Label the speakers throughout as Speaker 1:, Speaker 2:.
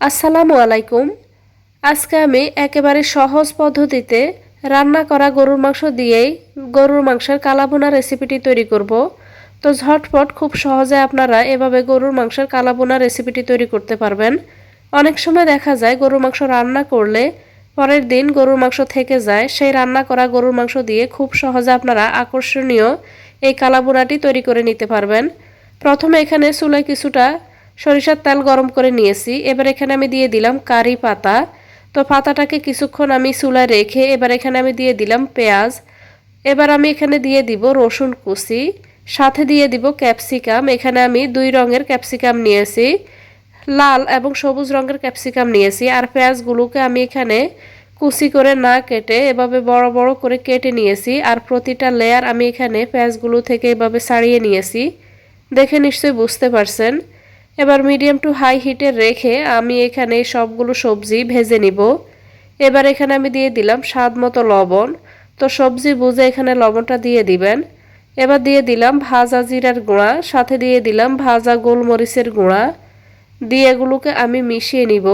Speaker 1: আসসালামু আলাইকুম। আজকে আমি একেবারে সহজ পদ্ধতিতে রান্না করা গরুর মাংস দিয়েই গরুর মাংসের কালাবোনা রেসিপিটি তৈরি করব। তো ঝটপট খুব সহজে আপনারা এভাবে গরুর মাংসের কালাবোনা রেসিপিটি তৈরি করতে পারবেন। অনেক সময় দেখা যায় গরুর মাংস রান্না করলে পরের দিন গরুর মাংস থেকে যায়। সেই রান্না করা গরুর মাংস দিয়ে খুব সহজে আপনারা আকর্ষণীয় এই কালাবোনাটি তৈরি করে নিতে পারবেন। প্রথমে এখানে চুলায় কিছুটা সরিষার তেল গরম করে নিয়েছি। এবার এখানে আমি দিয়ে দিলাম কারি পাতা। তো পাতাটাকে কিছুক্ষণ আমি চুলায় রেখে এবার এখানে আমি দিয়ে দিলাম পেঁয়াজ। এবার আমি এখানে দিয়ে দিব রসুন কুচি। সাথে দিয়ে দিব ক্যাপসিকাম। এখানে আমি দুই রঙের ক্যাপসিকাম নিয়েছি। লাল এবং সবুজ রঙের ক্যাপসিকাম নিয়েছি। আর পেঁয়াজগুলোকে আমি এখানে কুচি করে না কেটে এভাবে বড় বড় করে কেটে নিয়েছি। আর প্রতিটা লেয়ার আমি এখানে পেঁয়াজগুলো থেকে এভাবে ছাড়িয়ে নিয়েছি। দেখে নিশ্চয়ই বুঝতে পারছেন। এবার মিডিয়াম টু হাই হিটে রেখে আমি এখানে সবগুলো সবজি ভেজে নিব। এবার এখানে আমি দিয়ে দিলাম স্বাদ মতো লবণ। তো সবজি বুঝে এখানে লবণটা দিয়ে দিবেন। এবার দিয়ে দিলাম ভাজা জিরার গুঁড়া, সাথে দিয়ে দিলাম ভাজা গোলমরিচের গুঁড়া। দিয়ে এগুলোকে আমি মিশিয়ে নিব।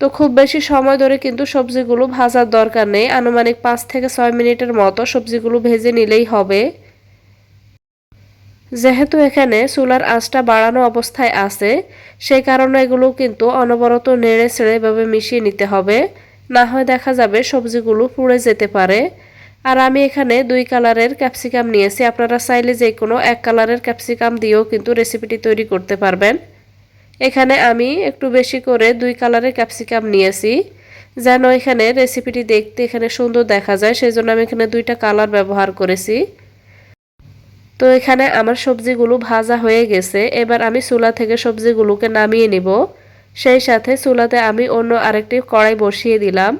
Speaker 1: তো খুব বেশি সময় ধরে কিন্তু সবজিগুলো ভাজার দরকার নেই। আনুমানিক পাঁচ থেকে ছয় মিনিটের মতো সবজিগুলো ভেজে নিলেই হবে। যেহেতু এখানে চুলার আঁচটা বাড়ানো অবস্থায় আছে সেই কারণে এগুলো কিন্তু অনবরত নেড়ে ছেড়ে এভাবে মিশিয়ে নিতে হবে। না হয় দেখা যাবে সবজিগুলো পুড়ে যেতে পারে। আর আমি এখানে দুই কালারের ক্যাপসিকাম নিয়েছি। আপনারা চাইলে যে কোনো এক কালারের ক্যাপসিকাম দিয়েও কিন্তু রেসিপিটি তৈরি করতে পারবেন। এখানে আমি একটু বেশি করে দুই কালারের ক্যাপসিকাম নিয়েছি। যেন এখানে রেসিপিটি দেখতে এখানে সুন্দর দেখা যায় সেই জন্য আমি এখানে দুইটা কালার ব্যবহার করেছি। তো এখানে আমার সবজিগুলো ভাজা হয়ে গেছে। এবার আমি চুলা থেকে সবজিগুলোকে নামিয়ে নিব। সেই সাথে চুলাতে আমি অন্য আরেকটি কড়াই বসিয়ে দিলাম।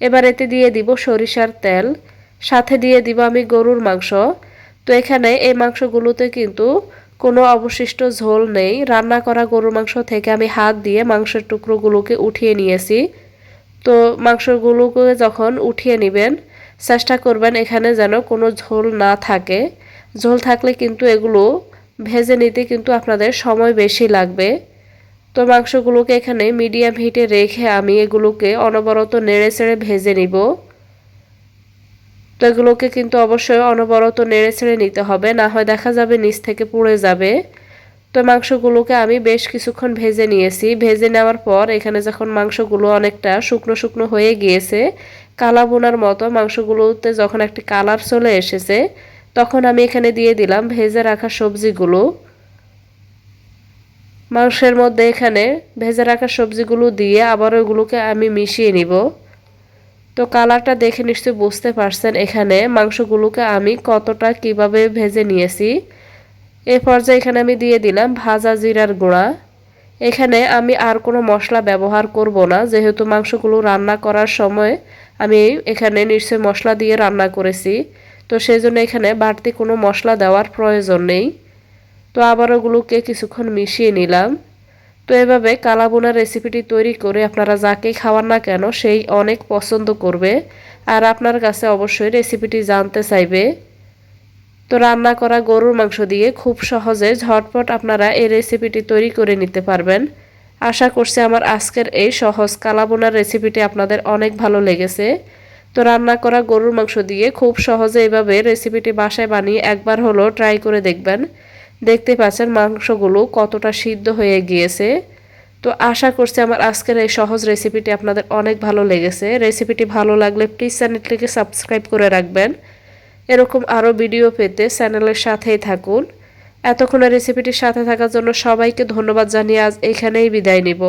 Speaker 1: এবার এতে দিয়ে দিব সরিষার তেল। সাথে দিয়ে দিব আমি গরুর মাংস। তো এখানে এই মাংসগুলোতে কিন্তু কোনো অবশিষ্ট ঝোল নেই। রান্না করা গরুর মাংস থেকে আমি হাত দিয়ে মাংসের টুকরোগুলোকে উঠিয়ে নিয়েছি। তো মাংসগুলোকে যখন উঠিয়ে নেবেন, চেষ্টা করবেন এখানে যেন কোনো ঝোল না থাকে। ঝোল থাকলে কিন্তু এগুলো ভেজে নিতে কিন্তু আপনাদের সময় বেশি লাগবে। তো মাংসগুলোকে এখানে মিডিয়াম হিটে রেখে আমি এগুলোকে অনবরত নেড়ে চেড়ে ভেজে নিব। তো এগুলোকে কিন্তু অবশ্যই অনবরত নেড়ে ছেড়ে নিতে হবে, না হয় দেখা যাবে নিচ থেকে পুড়ে যাবে। তো মাংসগুলোকে আমি বেশ কিছুক্ষণ ভেজে নিয়েছি। ভেজে নেওয়ার পর এখানে যখন মাংসগুলো অনেকটা শুকনো শুকনো হয়ে গিয়েছে কালা বোনার মতো মাংসগুলোতে যখন একটি কালার চলে এসেছে তখন আমি এখানে দিয়ে দিলাম ভেজে রাখা সবজিগুলো। মাংসের মধ্যে এখানে ভেজে রাখা সবজিগুলো দিয়ে আবার ওগুলোকে আমি মিশিয়ে নিব। তো কালারটা দেখে নিশ্চয়ই বুঝতে পারছেন এখানে মাংসগুলোকে আমি কতটা কীভাবে ভেজে নিয়েছি। এ পর্যায়ে এখানে আমি দিয়ে দিলাম ভাজা জিরার গুঁড়া। এখানে আমি আর কোনো মশলা ব্যবহার করব না, যেহেতু মাংসগুলো রান্না করার সময় আমি এখানে নিশ্চয় মশলা দিয়ে রান্না করেছি। তো সেই জন্য এখানে বাড়তি কোনো মশলা দেওয়ার প্রয়োজন নেই। তো আবার ওগুলোকে কিছুক্ষণ মিশিয়ে নিলাম। তো এভাবে কালাবোনা রেসিপিটি তৈরি করে আপনারা যাকে খাওয়ান না কেন সেই অনেক পছন্দ করবে। আর আপনার কাছে অবশ্যই রেসিপিটি জানতে চাইবে। তো রান্না করা গরুর মাংস দিয়ে খুব সহজে ঝটপট আপনারা এই রেসিপিটি তৈরি করে নিতে পারবেন। আশা করছি আমার আজকের এই সহজ কালাবোনার রেসিপিটি আপনাদের অনেক ভালো লেগেছে। তো রান্না করা গরুর মাংস দিয়ে খুব সহজে এভাবে রেসিপিটি বাসায় বানিয়ে একবার হলো ট্রাই করে দেখবেন। দেখতে পাচ্ছেন মাংসগুলো কতটা সিদ্ধ হয়ে গিয়েছে। তো আশা করছি আমার আজকের এই সহজ রেসিপিটি আপনাদের অনেক ভালো লেগেছে। রেসিপিটি ভালো লাগলে প্লিজ চ্যানেলটিকে সাবস্ক্রাইব করে রাখবেন। এরকম আরও ভিডিও পেতে চ্যানেলের সাথেই থাকুন। এতক্ষণে রেসিপিটির সাথে থাকার জন্য সবাইকে ধন্যবাদ জানিয়ে আজ এখানেই বিদায় নিব।